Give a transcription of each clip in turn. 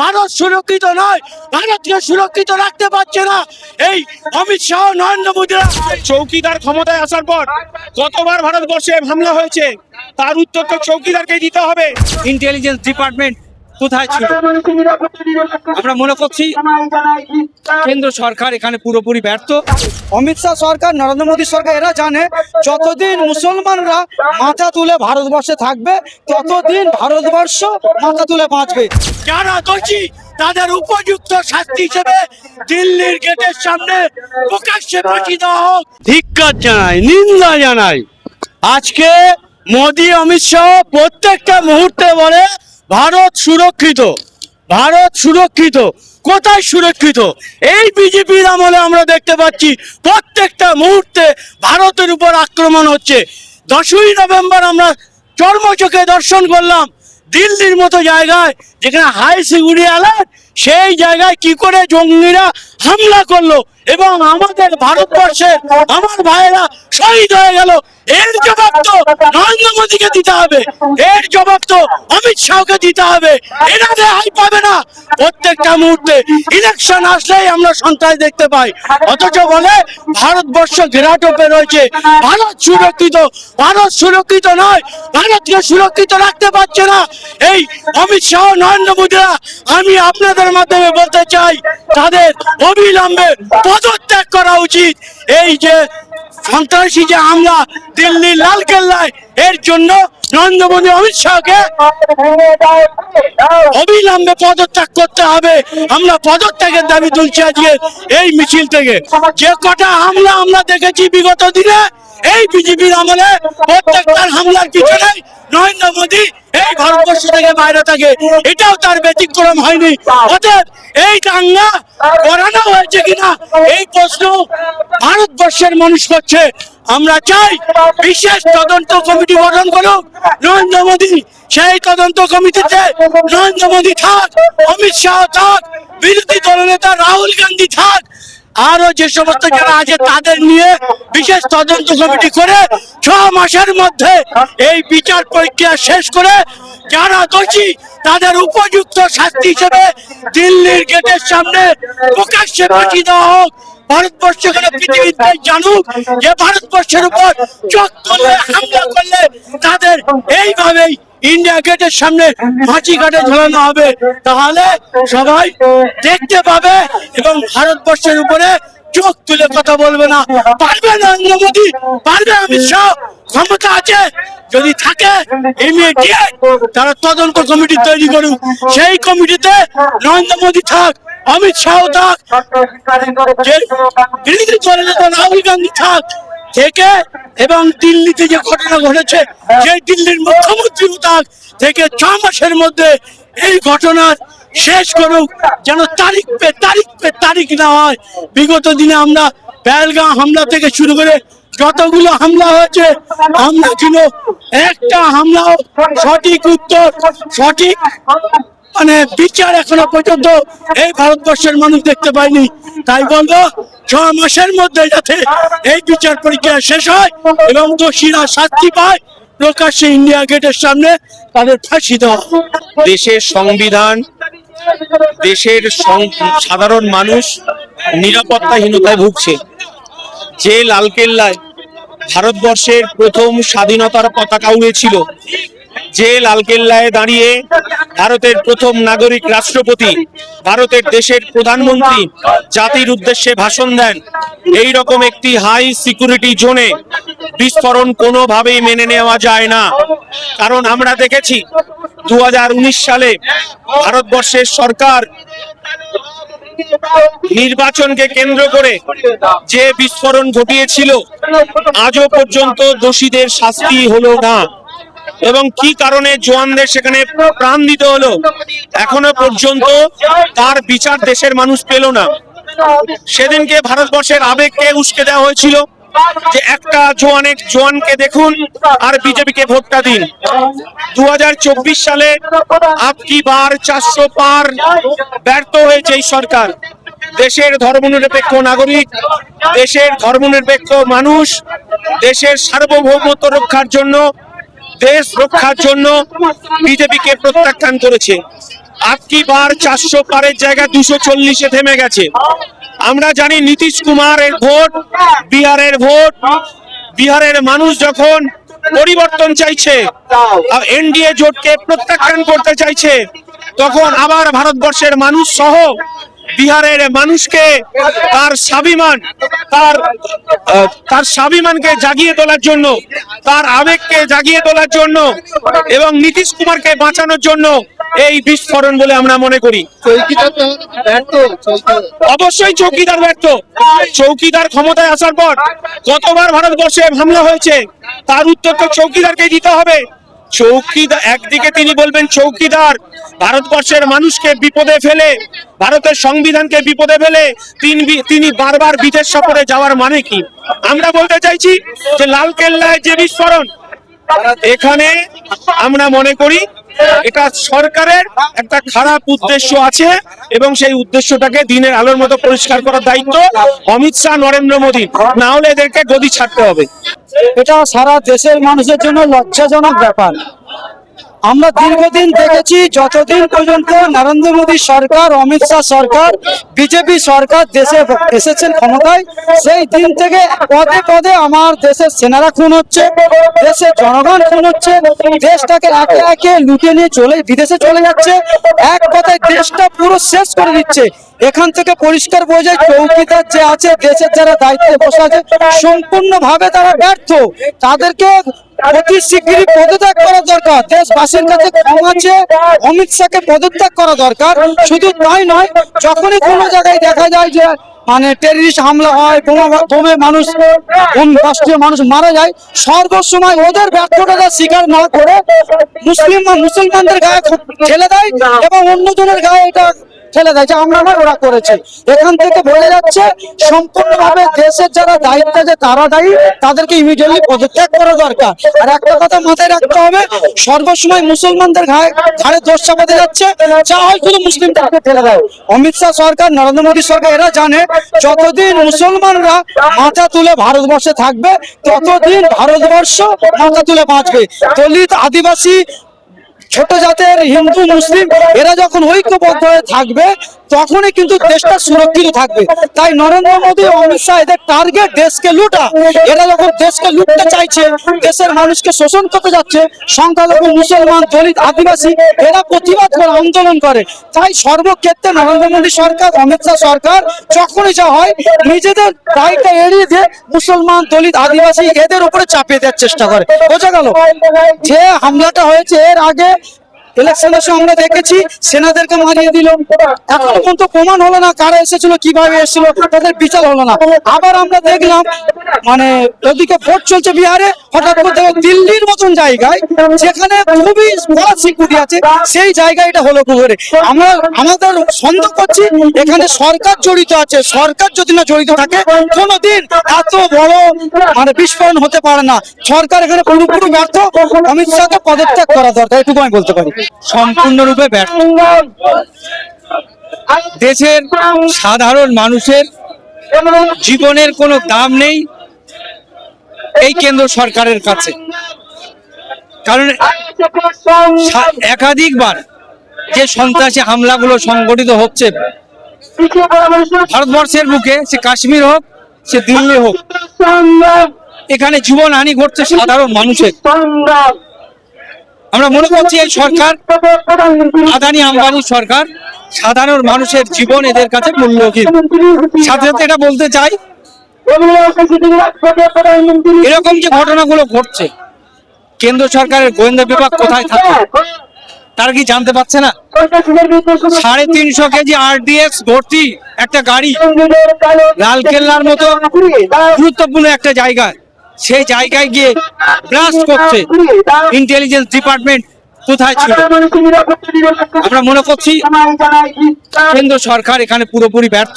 ভারত সুরক্ষিত নয়, ভারতকে সুরক্ষিত রাখতে পারছে না। এই অমিত শাহ, নরেন্দ্র মোদীরা চৌকিদার ক্ষমতায় আসার পর কতবার ভারতবর্ষে হামলা হয়েছে, তার উত্তর তো চৌকিদারকে দিতে হবে। ইন্টেলিজেন্স ডিপার্টমেন্ট কোথায় ছিল? আমরা মনে করছি কেন্দ্র সরকার এখানে পুরোপুরি ব্যর্থ। অমিত শাহ সরকার নরেন্দ্র মোদী সরকার এরা জানে যতদিন মুসলমানরা মাথা তুলে ভারতবর্ষে থাকবে ততদিন ভারতবর্ষ মাথা তুলে বাঁচবে। যারা দোষী তাদের উপযুক্ত শাস্তি হিসেবে দিল্লির গেটের সামনে প্রকাশ্যে ফাঁসি দেওয়া হোক। ধিক্কার জানাই নিন্দা জানাই। আজকে মোদি অমিত শাহ প্রত্যেকটা মুহূর্তে বলে ভারত সুরক্ষিত। ভারত সুরক্ষিত। কোথায় সুরক্ষিত? এই বিজেপির আমলে আমরা দেখতে পাচ্ছি, প্রত্যেকটা মুহূর্তে ভারতের উপর আক্রমণ হচ্ছে। দশই নভেম্বর আমরা চর্মচোখে দর্শন করলাম, দিল্লির মতো জায়গায়, যেখানে হাই সিকিউরিটি অ্যালার্ট সেই জায়গায় কি করে জঙ্গিরা হামলা করল? এবং আমাদের ভারতবর্ষের আমার ভাইয়েরা শহীদ হয়ে গেল। এর জবাব তো নরেন্দ্র মোদীকে দিতে হবে। এর জবাব তো অমিত শাহকে দিতে হবে। এরা রেহাই পাবে না। প্রত্যেকটা মুহূর্তে ইলেকশন আসলেই আমরা সন্ত্রাস দেখতে পাই। অথচ বলে, ভারতবর্ষ ঘেরাটোপে রয়েছে। ভারত সুরক্ষিত। ভারত সুরক্ষিত নয়। ভারতকে সুরক্ষিত রাখতে পারছে না। এই অমিত শাহ, নরেন্দ্র মোদীরা, আমি আপনাদের মাধ্যমে বলতে চাই, তাদের অবিলম্বে পদত্যাগ করা উচিত। এই যে সন্ত্রাসী যে হামলা দিল্লির লালকেল্লায় এর জন্য নরেন্দ্র মোদী অমিত শাহকে অবিলম্বে পদত্যাগ করতে হবে। আমরা পদত্যাগের দাবি তুলছি আজকে এই মিছিল থেকে। যে কটা হামলা আমরা দেখেছি বিগত দিনে, এই বিজেপির আমলে প্রত্যেকটার হামলার পিছনে নরেন্দ্র মোদী এই ভারতবর্ষ থেকে বাইরে থাকে। এটাও তার ব্যতিক্রম হয়নি। অতএব এই দাঙ্গা করানো হয়েছে কিনা, এই প্রশ্ন ভারতবর্ষের মানুষ করছে। আমরা চাই বিশেষ তদন্ত কমিটি গঠন করুক। নরেন্দ্র মোদী, সেই তদন্ত কমিটিতে নরেন্দ্র মোদী থাক, অমিত শাহ থাক, বিরোধী দলনেতা রাহুল গান্ধী থাক আরও যে সমস্ত যারা আছে তাদের নিয়ে বিশেষ তদন্ত কমিটি করে ছ মাসের মধ্যে এই বিচার প্রক্রিয়া শেষ করে যারা দোষী তাদের উপযুক্ত শাস্তি হিসেবে দিল্লির গেটের সামনে প্রকাশ্যে ফাঁসি দেওয়া হোক। ভারতবর্ষ পৃথিবীতে জানুক যে ভারতবর্ষের উপর চোখ তুললে হামলা করলে তাদের এইভাবেই ইন্ডিয়া গেটের সামনে ফাঁসি ঝোলানো হবে। তাহলে সবাই দেখতে পাবে এবং ভারতবর্ষের উপরে চোখ তুলে কথা বলবে না। পারবে নরেন্দ্র মোদী? পারবে অমিত শাহ? ক্ষমতা আছে? যদি থাকে ইমিডিয়েট তারা তদন্ত কমিটি তৈরি করুক। সেই কমিটিতে নরেন্দ্র মোদী থাক, অমিত শাহ থাক রাহুল গান্ধী থাক, থেকে এবং দিল্লিতে যে ঘটনা ঘটেছে, সেই দিল্লির মুখ্যমন্ত্রী থাক, থেকে ছ মাসের মধ্যে এই ঘটনার শেষ করুক, যেন তারিখ পে তারিখ পে তারিখ না হয়। বিগত দিনে আমরা পেহেলগাঁও হামলা থেকে শুরু করে যতগুলো হামলা হয়েছে হামলা ছিল একটা হামলাও সঠিক উত্তর, সঠিক মানে বিচার এখনও পর্যন্ত এই ভারতবর্ষের মানুষ দেখতে পায়নি। তাই বলব, ছ মাসের মধ্যে যাতে এই বিচার পরীক্ষা শেষ হয় এবং দোষীরা শাস্তি পায়, প্রকাশ্যে ইন্ডিয়া গেটের সামনে তাদের ফাঁসি দেওয়া দেশের সংবিধান, দেশের সাধারণ মানুষ নিরাপত্তাহীনতায় ভুগছে। যে লালকেল্লায় ভারতবর্ষের প্রথম স্বাধীনতার পতাকা উড়েছিল, যে লালকেল্লায় দাঁড়িয়ে ভারতের প্রথম নাগরিক রাষ্ট্রপতি, ভারতের দেশের প্রধানমন্ত্রী জাতির উদ্দেশ্যে ভাষণ দেন। এই রকম একটি হাই সিকিউরিটি জোনে বিস্ফোরণ কোনোভাবেই মেনে নেওয়া যায় না। কারণ আমরা দেখেছি দু হাজার উনিশ সালে ভারতবর্ষের সরকার নির্বাচনকে কেন্দ্র করে যে বিস্ফোরণ ঘটিয়েছিল, আজও পর্যন্ত দোষীদের শাস্তি হলো না। এবং কি কারণে জোয়ানদের সেখানে প্রাণ দিতে হলো, এখনও পর্যন্ত তার বিচার দেশের মানুষ পেল না। সেদিনকে ভারতবর্ষের আবেগকে উস্কে দেওয়া হয়েছিল। যে একটা জোয়ানের জোয়ানকে দেখুন আর বিজেপিকে ভোটটা দিন। দু সালে আপকি বার চারশো পার ব্যর্থ হয়েছে এই সরকার। দেশের ধর্মনিরপেক্ষ নাগরিক, দেশের ধর্মনিরপেক্ষ মানুষ, দেশের সার্বভৌমত্ব রক্ষার জন্য, দেশ রক্ষার জন্য বিজেপিকে প্রত্যাখ্যান করেছে। আটটি বার চারশো পারের জায়গায় দুশো চল্লিশে থেমে গেছে। আমরা জানি নীতিশ কুমারের ভোট, বিহারের ভোট। বিহারের মানুষ যখন পরিবর্তন চাইছে এনডিএ জোটকে প্রত্যাখ্যান করতে চাইছে, তখন আবার ভারতবর্ষের মানুষ সহ বিহারের মানুষকে তার স্বাভিমান, তার তার স্বাভিমানকে জাগিয়ে তোলার জন্য, তার আবেগকে জাগিয়ে তোলার জন্য এবং নীতিশ কুমারকে বাঁচানোর জন্য এই বিস্ফোরণ বলে আমরা মনে করি। অবশ্যই চৌকিদার ব্যর্থ। চৌকিদার ক্ষমতায় আসার পর কতবার ভারতবর্ষে হামলা হয়েছে, তার উত্তর তো চৌকিদারকে দিতে হবে। চৌকিদার একদিকে তিনি বলবেন চৌকিদার, ভারতবর্ষের মানুষকে বিপদে ফেলে, ভারতের সংবিধানকে বিপদে ফেলে, তিনি বারবার বিদেশ সফরে যাওয়ার মানে কি? আমরা বলতে চাইছি যে লাল কেল্লায় যে বিস্ফোরণ, এখানে আমরা মনে করি এটা সরকারের একটা খারাপ উদ্দেশ্য আছে এবং সেই উদ্দেশ্যটাকে দিনের আলোর মতো পরিষ্কার করার দায়িত্ব অমিত শাহ, নরেন্দ্র মোদী। না হলে এদেরকে গদি ছাড়তে হবে। এটা সারা দেশের মানুষের জন্য লজ্জাজনক ব্যাপার। আমরা দীর্ঘদিন দেখেছি যতদিন পর্যন্ত নরেন্দ্র মোদী সরকার অমিত শাহ সরকার বিজেপি সরকার দেশে এসেছেন ক্ষমতায় সেই দিন থেকে পদে পদে আমার দেশের সেনারা খুন হচ্ছে দেশের জনগণ খুন হচ্ছে দেশটাকে একে একে লুটে নিয়ে চলে বিদেশে চলে যাচ্ছে এক কথায় দেশটা পুরো শেষ করে দিচ্ছে। এখান থেকে পরিষ্কার বোঝা যায় চৌকিদার যে আছে দেশের যারা দায়িত্বে বসে আছে সম্পূর্ণভাবে তারা ব্যর্থ। তাদেরকে পদত্যাগ করা দরকার। কাছে অমিত শাহকে পদত্যাগ করা দরকার। শুধু তাই নয়, যখনই কোনো জায়গায় দেখা যায় যে মানে টেররিস্ট হামলা হয়, বোমা মানুষ রাষ্ট্রীয় মানুষ মারা যায়, সর্বসময় ওদের ব্যর্থতা স্বীকার না করে মুসলিম, মুসলমানদের গায়ে ঠেলে দেয় এবং অন্যজনের গায়ে এটা ঠেলে দেয় যে আমরা ওরা করেছে। এখান থেকে বোঝা যাচ্ছে, সম্পূর্ণভাবে দেশের যারা দায়িত্ব আছে, তারা দায়ী, তাদেরকে ইমিডিয়েটলি পদত্যাগ করা দরকার। আর একটা কথা মাথায় রাখতে হবে, সর্বসময় মুসলমানদের ঘাড়ে ঘাড়ে দোষ চাপাতে যাচ্ছে, যা হয় শুধু মুসলিমদেরকে ঠেলে দেয় অমিত শাহ সরকার, নরেন্দ্র মোদী সরকার, এরা জানে, যতদিন মুসলমানরা মাথা তুলে ভারতবর্ষে থাকবে, ততদিন ভারতবর্ষ মাথা তুলে বাঁচবে। দলিত আদিবাসী ছোট জাতের হিন্দু, মুসলিম, এরা যখন ঐক্যবদ্ধ হয়ে থাকবে, তখনই কিন্তু দেশটা সুরক্ষিত থাকবে। তাই নরেন্দ্র মোদী অমিত শাহ এদের টার্গেট দেশকে লুটা। এরা যখন দেশকে লুটতে চাইছে, দেশের মানুষকে শোষণ করতে যাচ্ছে, সংখ্যালঘু মুসলমান, দলিত, আদিবাসী, এরা প্রতিবাদ করে আন্দোলন করে। তাই সর্বক্ষেত্রে নরেন্দ্র মোদী সরকার, অমিত শাহ সরকার, যখনই যা হয়, নিজেদের দায়িত্ব এড়িয়ে দিয়ে মুসলমান, দলিত, আদিবাসী এদের উপরে চাপিয়ে দেওয়ার চেষ্টা করে। বোঝা গেল? যে হামলাটা হয়েছে, এর আগে মানে দিল্লির মতন জায়গায় খুবই বড় সিকিউরিটি আছে, সেই জায়গায় এটা হলো করে আমরা, আমাদের সন্দেহ করছি, এখানে সরকার জড়িত আছে। সরকার যদি না জড়িত থাকে, কোনোদিন এত বড় মানে বিস্ফোরণ হতে পারে না। সরকার এখানে পুরোপুরি ব্যর্থ অমিত শাহকে পদত্যাগ করা দরকার এটুকু আমি বলতে পারি। সম্পূর্ণরূপে ব্যর্থ। দেশের সাধারণ মানুষের জীবনের কোনো দাম নেই এই কেন্দ্র সরকারের কাছে। কারণ একাধিকবার যে সন্ত্রাসী হামলাগুলো সংগঠিত হচ্ছে ভারতবর্ষের বুকে সে কাশ্মীর হোক সে দিল্লি হোক এখানে জীবনহানি ঘটছে সাধারণ মানুষের। আমরা মনে করছি এই সরকার, আদানি আম্বানি সরকার সাধারণ মানুষের জীবন এদের কাছে মূল্যহীন। সাথে সাথে এটা বলতে চাই, এরকম যে ঘটনাগুলো ঘটছে, কেন্দ্র সরকারের গোয়েন্দা বিভাগ কোথায় থাকে? তারা কি জানতে পারছে না? সাড়ে তিনশো কেজি আরডিএক্স ভর্তি একটা গাড়ি লাল কেল্লার মতো গুরুত্বপূর্ণ একটা জায়গায়। সেই জায়গায় গিয়ে ব্লাস্ট করছে ইন্টেলিজেন্স ডিপার্টমেন্ট কোথায় ছিল আমরা মনে করছি কেন্দ্র সরকার এখানে পুরোপুরি ব্যর্থ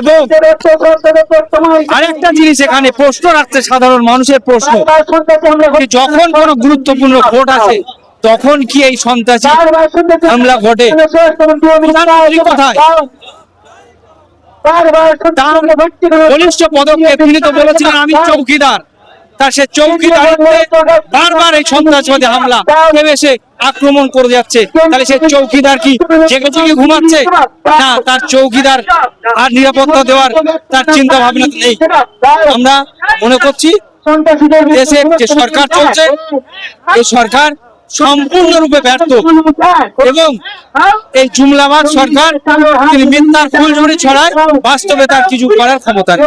এবং আরেকটা জিনিস এখানে প্রশ্ন রাখছে সাধারণ মানুষের প্রশ্ন যখন কোনো গুরুত্বপূর্ণ ভোট আছে তখন কি এই সন্ত্রাসী হামলা ঘটে কোথায় তার বলিষ্ঠ পদক্ষেপ তিনি তো বলেছিলেন আমি চৌকিদার। তার সে চৌকিদারিত্বে বারবার এই সন্ত্রাসবাদী হামলা। কেউ এসে আক্রমণ করে যাচ্ছে? তাহলে সে চৌকিদার কি? জেগে জেগে ঘুমাচ্ছে? না তার চৌকিদার আর নিরাপত্তা দেওয়ার তার চিন্তা ভাবনা নেই। আমরা মনে করছি দেশে যে সরকার চলছে এই সরকার সম্পূর্ণরূপে ব্যর্থ। এবং এই জুমলাবাদ সরকার, তিনি মিথ্যার ফুলঝুরি ছড়ায়, বাস্তবে তার কিছু করার ক্ষমতা নেই।